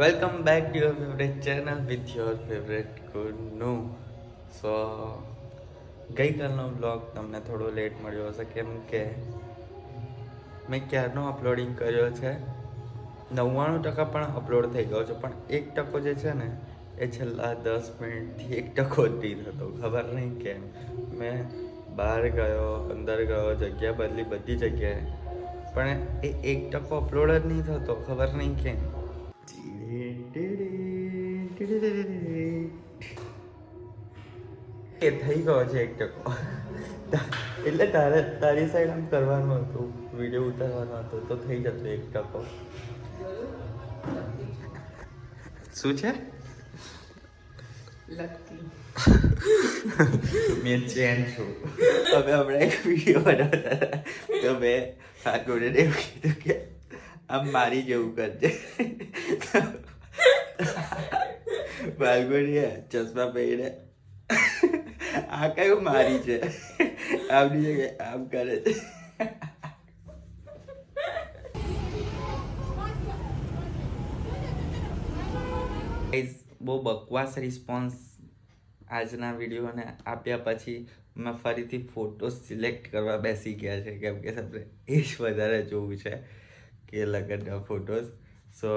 Welcome back to your favourite channel with your favourite Gunu so ગઈકાલનો blog તમને થોડો late મળ્યો હશે, કેમ કે મેં ક્યારનો અપલોડિંગ કર્યો છે? નવ્વાણું ટકા પણ અપલોડ થઈ ગયો છે, પણ એક ટકો જે છે ને, એ છેલ્લા દસ મિનિટથી એક ટકો જ નહીં થતો ખબર નહીં કેમ. મેં બહાર ગયો, અંદર ગયો, જગ્યા બદલી બધી જગ્યાએ. પણ એ એક ટકો અપલોડ જ નહીં થતો, ખબર નહીં કેમ. એ થઈ ગયો છે એક ટકો. એટલે તારે તારી સાઈડ આમ કરવાનું હતું વીડિયો ઉતારવાનો હતો તો થઈ જતો એક ટકો. શું છે? મેં ચેન છું. હવે હમણાં એક વીડિયો બનાવતા તો મેં આ ગોળીને એવું કીધું કે આમ મારી જેવું કરજે. બાલગોળીએ ચશ્મા પહેરે આ કયું મારી છે? આમની જગ્યાએ આમ કરે છે. બહુ બકવાસ રિસ્પોન્સ આજના વિડીયોને આપ્યા પછી મેં ફરીથી ફોટો સિલેક્ટ કરવા બેસી ગયા છે. કેમ કે આપણે એ જ વધારે જોવું છે કે લગ્નના ફોટોસ સો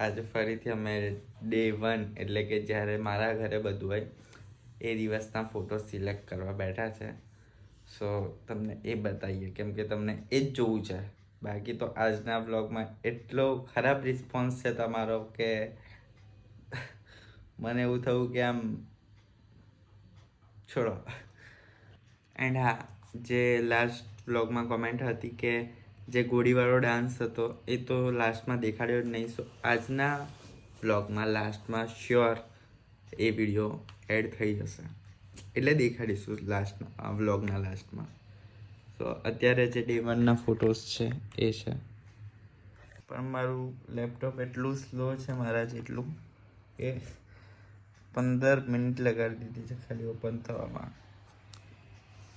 આજે ફરીથી અમે ડે વન એટલે કે જ્યારે મારા ઘરે બધું હોય, એ દિવસના ફોટો સિલેક્ટ કરવા બેઠા છે. સો તમને એ બતાવીએ કેમ કે તમને એ જ જોવું છે. બાકી તો આજના બ્લોગમાં એટલો ખરાબ રિસ્પોન્સ છે તમારો કે મને એવું થયું કે આમ, છોડો. એન્ડ હા, જે લાસ્ટ બ્લોગમાં કોમેન્ટ હતી કે જે ગોળીવાળો ડાન્સ હતો, એ તો લાસ્ટમાં દેખાડ્યો જ નહીં. સો આજના બ્લોગમાં લાસ્ટમાં શ્યોર એ વીડિયો એડ થઈ જશે. એટલે દેખાડીશું લાસ્ટના વ્લોગના લાસ્ટમાં સો અત્યારે જે ડે વનના ફોટોસ છે, એ છે. પણ મારું લેપટોપ એટલું સ્લો છે, મારા જેટલું, કે પંદર મિનિટ લગાડી દીધી છે, ખાલી ઓપન થવામાં.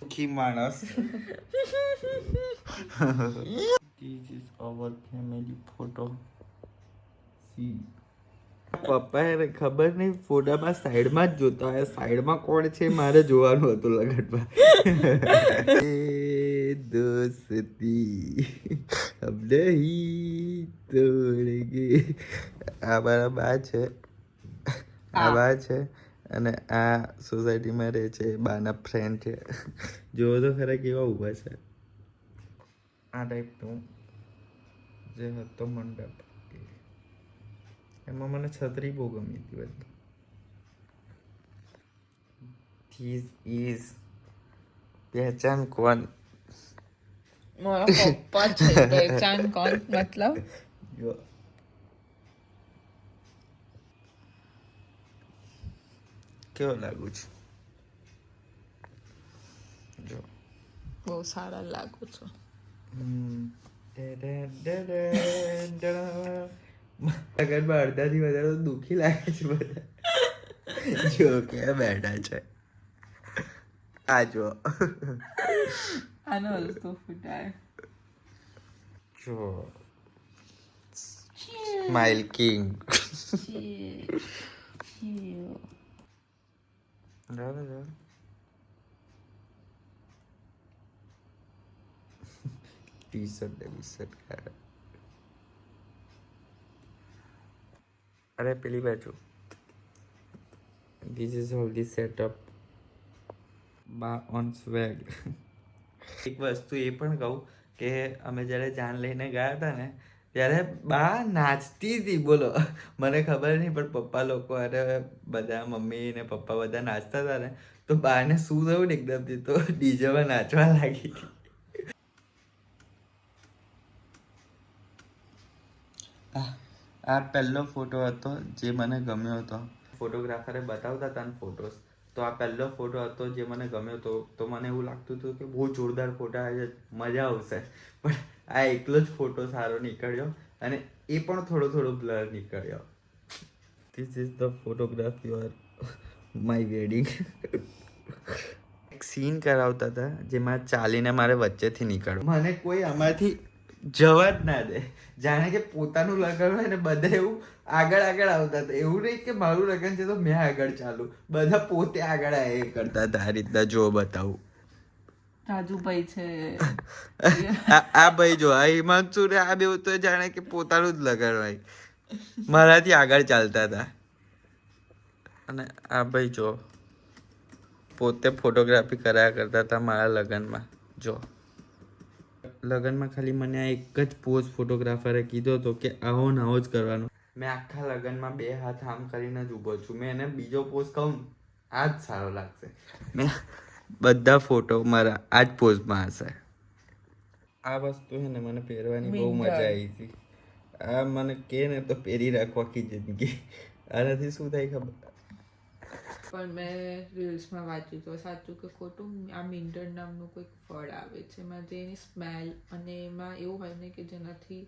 ખી માણસ. This is family photo. Photo see એને ખબર નહીં ફોટામાં સાઈડમાં જ જોતા હોય. સાઈડમાં કોણ છે મારે જોવાનું હતું લગનમાં. એ દોસ્તી. હમ નહીં તોડેંગે આ મારા બા છે. આ બા છે અને આ સોસાયટીમાં રહે છે. બાના ફ્રેન્ડ છે. જોવો તો ખરા કેવા ઊભા છે. આ ટાઈપનું જે હતો મંડપ એમાં મને છત્રી બહુ ગમી હતી બધી. ધીસ ઇઝ પહેચાન કોણ? મારા પપ્પા છે પહેચાન કોણ? મતલબ? કેવો લાગુ છું? જો. બહુ સારા લાગુ છો. લગનમાં અડધાથી વધારે દુઃખી લાગે છે બધા. જો કે બેઠા છે. આ જો. આનો હલકો ફૂટાય. જો. સ્માઇલ કિંગ બરાબર જાઓ ટી શર્ટ ને શર્ટ ખાય અરે પેલી બાજુ. This is all the setup બા ઓન સ્વેગ એક વસ્તુ એ પણ કહું કે અમે જ્યારે જાન લઈને ગયા હતા ને ત્યારે બા નાચતી હતી બોલો. મને ખબર નહીં પણ પપ્પા લોકો અરે બધા મમ્મી ને પપ્પા બધા નાચતા હતા ને તો બાને શું થયું ને એકદમથી તો ડીજેમાં નાચવા લાગી. હતી આ- આ પહેલો ફોટો હતો જે મને ગમ્યો હતો. ફોટોગ્રાફરે બતાવતા હતા ફોટોસ. તો આ પહેલો ફોટો હતો જે મને ગમ્યો હતો. તો મને એવું લાગતું હતું કે બહુ જોરદાર ફોટા આવે મજા આવશે. પણ આ એકલો જ ફોટો સારો નીકળ્યો અને એ પણ થોડો થોડો બ્લર નીકળ્યો. This is the photograph your my wedding એક સીન કરાવતા હતા જેમાં ચાલીને મારે વચ્ચેથી નીકળવું. મને કોઈ આમાંથી જવા જ ના દે. જાણે કે પોતાનું લગ્ન હોય ને બધા એવું આગળ આગળ આવતા હતા. એવું નહીં કે મારું લગ્ન છે તો મેં આગળ ચાલુ. બધા પોતે આગળ એ કરતા હતા. આ રીતના જો બતાવું. રાજુભાઈ છે. આ આ ભાઈ જો આ હિમાંશુ ને આ બેવ તો જાણે કે પોતાનું જ લગન હોય. મારાથી આગળ ચાલતા હતા. અને આ ભાઈ જો પોતે ફોટોગ્રાફી કરાયા કરતા હતા મારા લગ્નમાં. જો. લગ્નમાં ખાલી મને આ એક જ પોઝ ફોટોગ્રાફરે કીધો હતો કે આવો ને આવો જ કરવાનો. મેં આખા લગ્નમાં બે હાથ આમ કરીને જ ઊભો છું. મેં એને બીજો પોઝ કહું આ જ સારો લાગશે. મેં બધા ફોટો મારા આ જ પોઝમાં હશે. આ વસ્તુ છે ને મને પહેરવાની બહુ મજા આવી હતી. આ મને કે ને તો પહેરી રાખવા આખી જિંદગી. આનાથી શું થાય ખબર? પણ મેં રીલ્સમાં વાંચ્યું તો સાચું કે ખોટું? આ મિન્ટર નામનું કોઈક ફળ આવે છે. એમાં જે એની સ્મેલ અને એમાં એવું હોય ને કે જેનાથી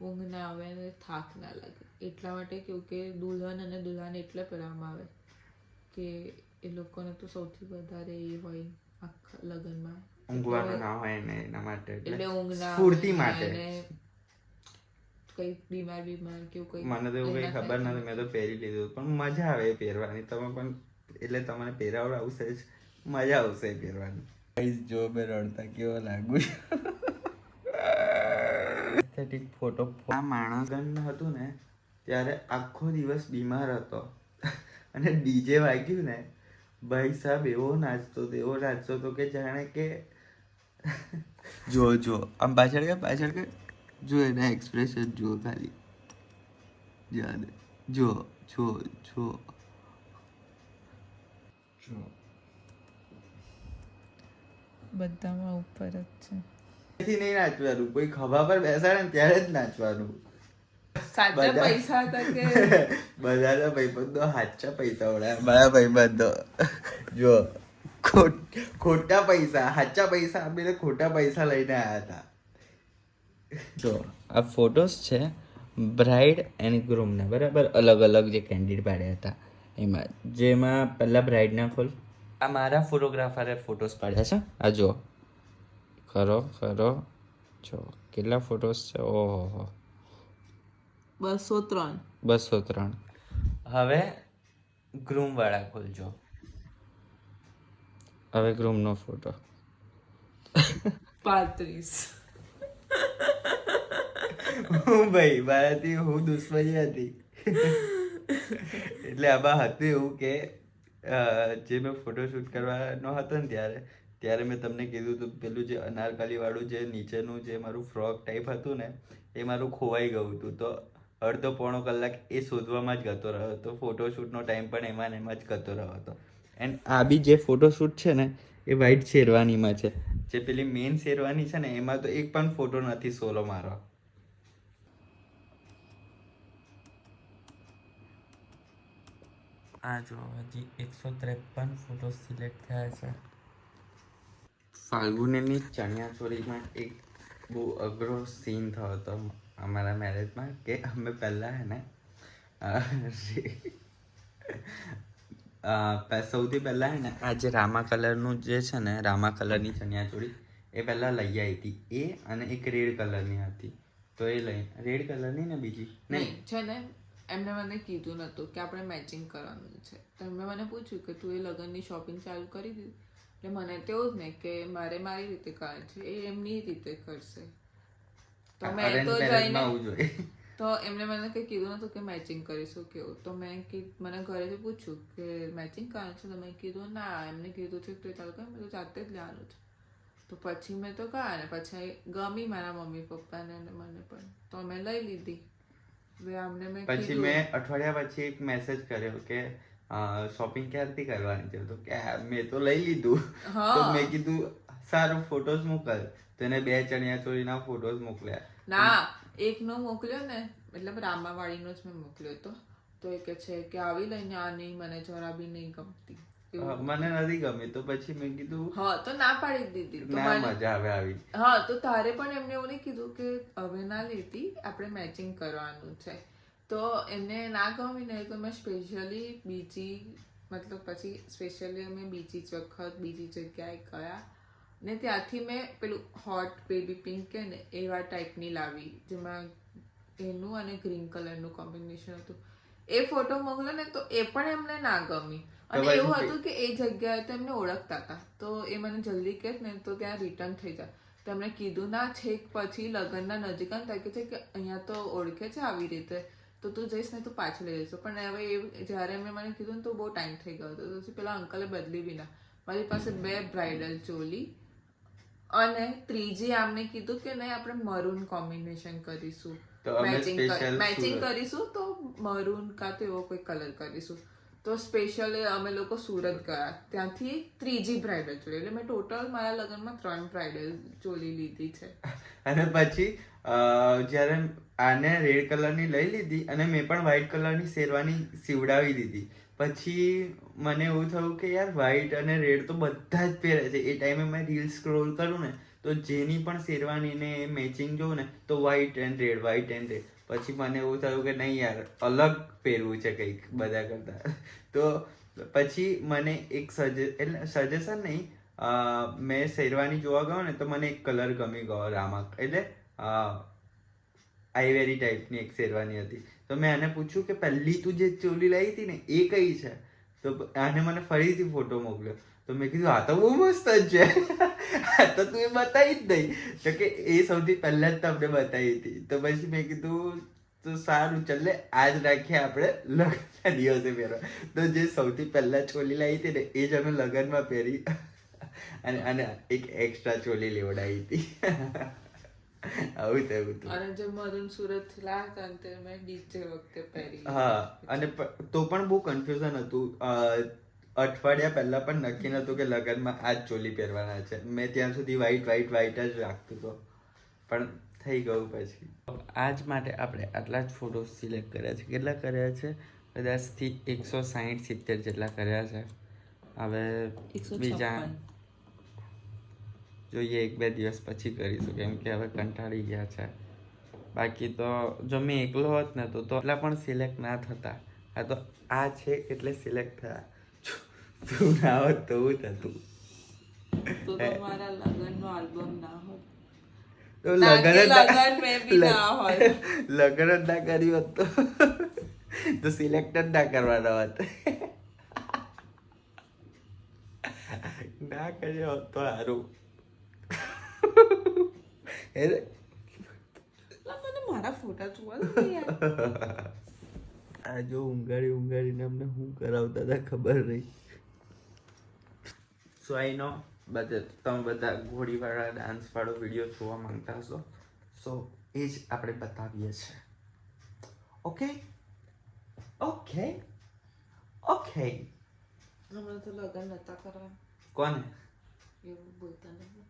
ઊંઘ ના આવે અને થાક ના લાગે. એટલા માટે કેવું કે દુલ્હન અને દુલ્હન એટલે પહેરવામાં આવે કે એ લોકોને તો સૌથી વધારે એ હોય આખા લગ્નમાં. ઊંઘવાનું ના હોય ને એના માટે એટલે ઊંઘ ના સ્ફૂર્તિ માટે. કઈ બીમાર બીમાર કે કઈ મને તો એવું કઈ ખબર નથી મેં તો પહેરી લીધું પણ મજા આવે પહેરવાની. તમે પણ એટલે તમને પહેરાવડાવશે જ. મજા આવશે પહેરવાની. ગાઈસ જો મેં રડતા કેવો લાગુ. એસ્થેટિક ફોટો આ માણસગણ હતું ને ત્યારે આખો દિવસ બીમાર હતો. અને ડીજે વાગ્યું ને ભાઈ સાહેબ એવો નાચતો હતો એવો નાચતો હતો કે જાણે કે જો જો આમ પાછળ કે પાછળ કે જો એના એક્સપ્રેશન જુઓ ખાલી. યાદ જો જો જો. જો. બધામાં ઉપર જ છે. એથી નહીં નાચવાનું. કોઈ ખભા પર બેસાડે ને ત્યારે જ નાચવાનું. સાચા પૈસા હતા કે? બધાના ભાઈબંધો સાચા પૈસા વળ્યા મારા ભાઈબંધો જો. ખોટ ખોટા પૈસા સાચા પૈસા. આપીને ખોટા પૈસા લઈને આવ્યા હતા. જો આ ફોટોસ છે બ્રાઇડ એન્ડ ગ્રૂમના બરાબર? અલગ અલગ જે કેન્ડિડ પાડ્યા હતા. એમાં જેમાં પહેલાં બ્રાઇડના ખોલ. આ મારા ફોટોગ્રાફરે ફોટોસ પાડ્યા છે. આ જો. ખરો ખરો. જો કેટલા ફોટોસ છે? ઓહો બસો ત્રણ. બસો ત્રણ. હવે ગ્રૂમવાળા ખોલજો હવે ગ્રૂમનો ફોટો. પાંત્રીસ. હું ભાઈ, મારાથી હું દુશ્મની હતી. એટલે આમાં હતું એવું કે જે મેં ફોટોશૂટ કરવાનો હતો ને ત્યારે ત્યારે મેં તમને કીધું હતું પેલું જે અનારકલી વાળું જે નીચેનું જે મારું ફ્રોક ટાઈપ હતું ને, એ મારું ખોવાઈ ગયું હતું. તો અડધો પોણો કલાક એ શોધવામાં જ ગતો રહ્યો હતો. ફોટોશૂટનો ટાઈમ પણ એમાં એમાં જ ગતો રહ્યો હતો. એન્ડ આ બી જે ફોટોશૂટ છે ને, એ વ્હાઈટ શેરવાનીમાં છે. જે પેલી મેઇન શેરવાની છે ને, એમાં તો એક પણ ફોટો નથી સોલો મારો આ જો હજી એકસો ત્રેપન ફોટો સિલેક્ટ થયા છે. ફાલ્ગુનીની ચણિયા ચોરીમાં એક બહુ અઘરો સીન થયો હતો અમારા મેરેજમાં કે અમે પહેલાં હે ને સૌથી પહેલાં હે ને આ જે રામા કલરનું જે છે ને રામા કલરની ચણિયા ચોળી એ પહેલાં લઈ આવી હતી. એ અને એક રેડ કલરની હતી. તો એ લઈ રેડ કલરની ને બીજી? નહીં નહીં. છે ને એમને મને કીધું નતું કે આપણે મેચિંગ કરવાનું છે. તો એમણે મને પૂછ્યું કે તું એ લગ્નની શોપિંગ ચાલુ કરી દીધી? એટલે મને તેવું જ ને કે મારે મારી રીતે કરવાનું છે. એ એમની રીતે કરશે. તો મેં તો જઈને તો એમણે મને કંઈ કીધું નતું કે મેચિંગ કરીશું કેવું તો મેં મને ઘરેથી પૂછ્યું કે મેચિંગ કરવાનું છે? તો મેં કીધું ના. એમને કીધું છે તો ચાલુ કરે. મેં તો જાતે જ લેવાનું છે. તો પછી મેં તો ગયા ને પછી ગમી મારા મમ્મી પપ્પાને અને મને પણ. તો મેં લઈ લીધી. પછી મેં અઠવાડિયા પછી એક મેસેજ કર્યો કે શોપિંગ ક્યારથી કરવાની છે? તો કે મેં તો લઈ લીધું. તો મેં કીધું સારું ફોટોસ મોકલ. તો એને બે ચણિયા ચોળીના ફોટોસ મોકલ્યા. ના એકનો મોકલ્યો ને મતલબ રામાવાળીનો જ મેં મોકલ્યો હતો. તો એ કે છે કે આવી લઈને આ નહીં મને જરા બી નહીં ગમતી. મને નથી ગમી. તો પછી મેં કીધું હા તો ના પાડી દીધી. ના મજા આવે આવી. હા તો તારે પણ એમને એવું નહીં કીધું કે હવે ના લેતી આપણે મેચિંગ કરવાનું છે. તો એમને ના ગમી ને તો મેં સ્પેશિયલી બીજી મતલબ પછી સ્પેશિયલી અમે બીજી જ વખત બીજી જગ્યાએ ગયા. ને ત્યાંથી મેં પેલું હોટ બેબી પિંક કે ને એવા ટાઈપની લાવી જેમાં એનું અને ગ્રીન કલરનું કોમ્બિનેશન હતું. એ ફોટો મોકલો ને તો એ પણ એમને ના ગમી. અને એવું હતું કે? એ જગ્યાએ તો એમને ઓળખતા હતા. તો એ મને જલ્દી કહે ને તો ત્યાં રિટર્ન થઈ જાય તેમણે કીધું ના છેક પછી લગ્નના નજીક ત્યાં છે કે અહીંયા તો ઓળખે છે આવી રીતે. તો તું જઈશ ને તો પાછું લઈ જઈશું. પણ હવે એ જ્યારે એમણે મને કીધું ને તો બહુ ટાઈમ થઈ ગયો હતો. પછી પેલા અંકલે બદલી બી ના મારી પાસે બે બ્રાઇડલ ચોલી અને ત્રીજી આમને કીધું કે નહીં આપણે મરૂન કોમ્બિનેશન કરીશું. તો અમે સ્પેશિયલ મેચિંગ કરીશું તો મરૂન કાં તો એવો કોઈ કલર કરીશું. તો સ્પેશિયલ અમે લોકો સુરત ગયા ત્યાંથી ત્રીજી બ્રાઇડલ ચોલી. એટલે મેં ટોટલ મારા લગ્નમાં ત્રણ બ્રાઇડલ ચોલી લીધી છે. અને પછી અ, જ્યારે આને રેડ કલરની લઈ લીધી અને મેં પણ વ્હાઈટ કલરની શેરવાની સીવડાવી દીધી. પછી મને એવું થયું કે યાર વ્હાઈટ અને રેડ તો બધા જ પહેરે છે. એ ટાઈમે મેં રીલ સ્ક્રોલ કરું ને તો જેની પણ શેરવાનીને મેચિંગ જોઉં ને, તો white and red white and red પછી મને એવું થયું કે નહીં યાર, અલગ પહેરવું છે કંઈક બધા કરતાં. તો પછી મને એક સજે એટલે સજેશન નહીં મેં શેરવાની જોવા ગયો ને, તો મને એક કલર ગમી ગયો, રામા. એટલે આઈવેરી ટાઈપની એક શેરવાની હતી. તો મેં આને પૂછ્યું કે પહેલી તું જે ચોલી લાવી હતી ને, એ કઈ છે? તો આને મને ફરીથી ફોટો મોકલ્યો. તો મેં કીધું આ તો બહુ મસ્ત જ છે. આ તો તું એ બતાવી જ નહીં તો કે એ સૌથી પહેલા જ તમને બતાવી હતી. તો પછી મેં કીધું તો સારું ચાલે આજ રાખીએ આપણે લગ્નના દિવસે પહેરો. તો જે સૌથી પહેલા ચોલી લાવી હતી ને એ જ અમે લગ્નમાં પહેરી. અને અને એક એક્સ્ટ્રા ચોલી લેવડાવી હતી. આવું થયું હતું અને જે મરુન સુરત હતા તે મેં ડીજે વખતે પહેરી હા અને તો પણ બહુ કન્ફ્યુઝન હતું. અઠવાડિયા પહેલા પણ નક્કી નતું કે લગ્નમાં આ જ ચોલી પહેરવાના છે. મેં ત્યાં સુધી વ્હાઈટ વ્હાઈટ વ્હાઈટ જ રાખતું હતો પણ થઈ ગયું પછી. આજ માટે આપણે આટલા જ ફોટો સિલેક્ટ કર્યા છે. કેટલા કર્યા છે? કદાચથી એકસો સાહીઠ સિત્તેર જેટલા કર્યા છે. હવે બીજા જોઈએ એક બે દિવસ પછી કરીશું કેમ કે હવે કંટાળી ગયા છે. બાકી તો જો મેં એકલો હોત ને તો તો એટલા પણ સિલેક્ટ ના થતા. આ તો આ છે એટલે સિલેક્ટ થયા. તું ના હોત તો હું થતું તો તમારા લગ્નનો આલ્બમ ના હોત. તો ના લગન કે જ ના- લગન મેં બી ના હોય. લગન જ ના કર્યું હોત તો. તો સિલેક્ટ જ ના કરવાનો હોત. ના કર્યો હોત તો સારું મારા ફોટા જોવા. આ જો ઊંઘાડી ઊંઘાડીને અમને શું કરાવતા હતા ખબર નહીં. સો આઈ નો બધા તમે બધા ઘોડીવાળા ડાન્સવાળો વીડિયો જોવા માંગતા હશો? સો એ જ આપણે બતાવીએ છીએ. ઓકે ઓકે ઓકે હમણાં તો લગ્ન નતા કરવા કોને? એવું બોલતા નહીં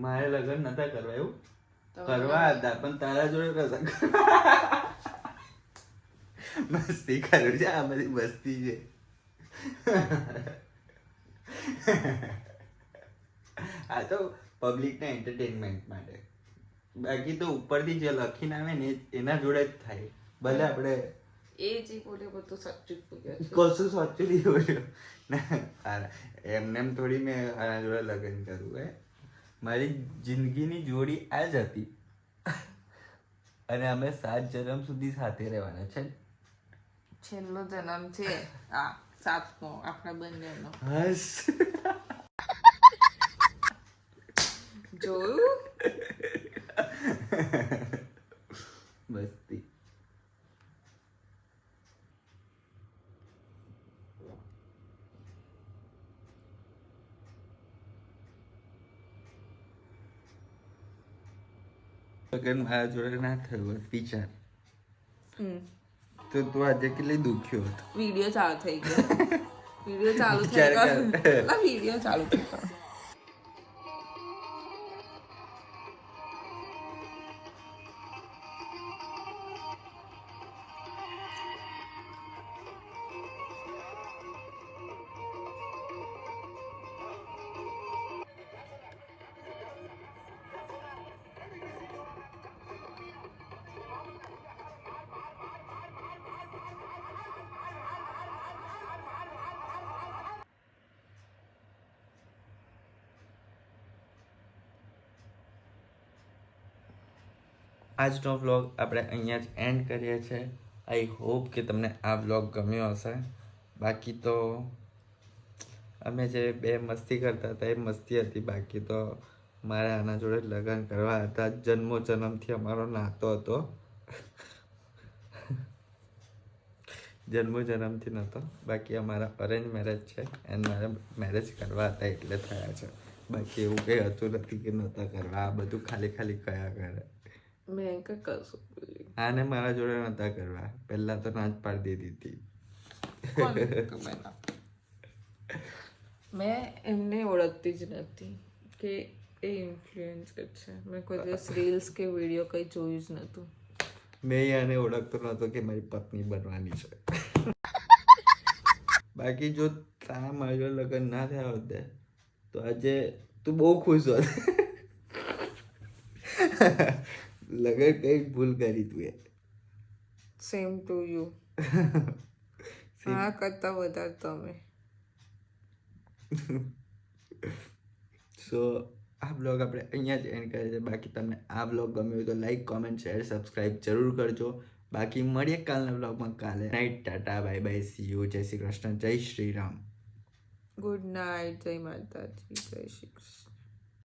મારે લગ્ન નતા કરવા એવું? કરવા હતા પણ તારા જોડે નતા મસ્તી કરું છે આ બધી મસ્તી છે. આ તો પબ્લિકના એન્ટરટેનમેન્ટ માટે. બાકી તો ઉપરથી જે લખીને આવે ને એના જોડે જ થાય. ભલે આપણે એ જે બોલે બધું સાચું જ કશું સાચું નહીં બોલ્યો એમને એમ થોડી મેં આના જોડે લગ્ન કરવું હે. મારી જિંદગીની જોડી આ જ હતી. અને અમે સાત જન્મ સુધી સાથે રહેવાના છે છેલ્લો જન્મ છે આ સાતમો આપણા બંનેનો. હસ જોયું મસ્તી લગન મારા જોડે ના થયું હોત વિચાર. હમ. તો તું આજે કેટલી દુખ્યો હતો? વીડિયો ચાલુ થઈ ગયો. વીડિયો ચાલુ થઈ ગયો. વીડિયો ચાલુ થઈ ગયો. આજનો વ્લોગ આપણે અહીંયા જ એન્ડ કરીએ છીએ. આઈ હોપ કે તમને આ વ્લોગ ગમ્યો હશે. બાકી તો અમે જે બે મસ્તી કરતા હતા એ મસ્તી હતી. બાકી તો મારે આના જોડે લગ્ન કરવા હતા. જન્મો જન્મથી અમારો નાતો હતો. જન્મો જન્મથી નહોતો. બાકી અમારા અરેન્જ મેરેજ છે એન્ડ મારે મેરેજ કરવા હતા એટલે થયા છે. બાકી એવું કંઈ હતું નથી કે નહોતા કરવા. આ બધું ખાલી ખાલી કયા કરે. મેં કે કશું આને મારા જોડે નતા કરવા. પહેલાં તો ના જ પાડી દીધી હતી? મેં એમને ઓળખતી જ નથી કે એ ઇન્ફ્લુએન્સર છે. મેં કોઈ દિવસ રીલ્સ કે વીડિયો કંઈ જોયું જ નહોતું મેં આને ઓળખતો નહોતો કે મારી પત્ની બનવાની છે. બાકી જો તારા મારા જોડે લગ્ન ના થયા હોત તો આજે તું બહુ ખુશ હોત. લગ્ન કઈ ભૂલ કરી તું એ સેમ ટુ યુ આ કરતા વધારે તમે સો આ બ્લોગ આપણે અહીંયા જ એન્ડ કરીએ છીએ. બાકી તમને આ બ્લોગ ગમ્યો હોય તો લાઈક કોમેન્ટ શેર સબસ્ક્રાઈબ જરૂર કરજો. બાકી મળીએ કાલના બ્લોગમાં કાલે. Night tata bye bye see you જય શ્રી કૃષ્ણ જય શ્રી રામ. ગુડ નાઇટ જય માતાજી જય શ્રી કૃષ્ણ.